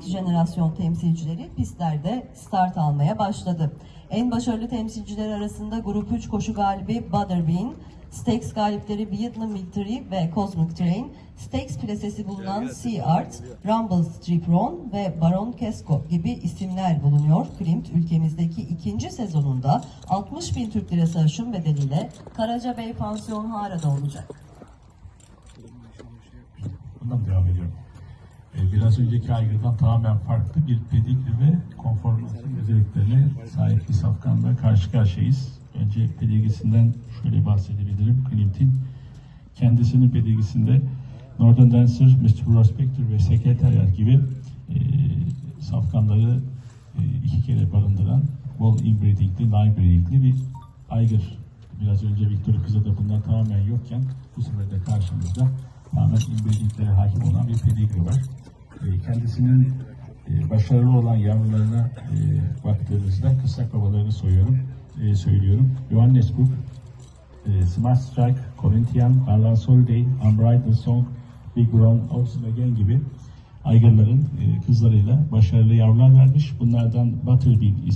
jenerasyon temsilcileri pistlerde start almaya başladı. En başarılı temsilciler arasında Grup 3 koşu galibi Butterbean, Stakes galipleri Vietnam Victory ve Cosmic Train, Stakes plasesi bulunan Sea Art, Rumble Strip Run ve Baron Casco gibi isimler bulunuyor. Klimt ülkemizdeki ikinci sezonunda 60 bin Türk lirası aşım bedeliyle Karacabey Pansiyon Hara'da olacak. Bundan devam ediyorum. Ee, Biraz önceki aygırdan tamamen farklı bir pedigri ve konformasyon özelliklerine sahip bir safkanla karşı karşıyayız. Önce pedigrisinden şöyle bahsedebilirim. Klimt'in kendisinin pedigrisinde Northern Dancer, Mr. Prospector ve Secretariat gibi e, safkanları e, iki kere barındıran bol inbreedingli, nine breedingli bir aygır. Biraz önce Victor Kızı da bunlar tamamen yokken bu sefer de karşımızda tamamen inbreedinglere hakim olan bir pedigri var. E, kendisinin e, başarılı olan yavrularına e, baktığımızda kısa babalarını soyuyorum, e, söylüyorum. Johannesburg, e, Smart Strike, Corinthian, Arlan Soliday, Unbridled Song, Big Brown, Again gibi aygırların e, kızlarıyla başarılı yavrular vermiş. Bunlardan Butterbean isimli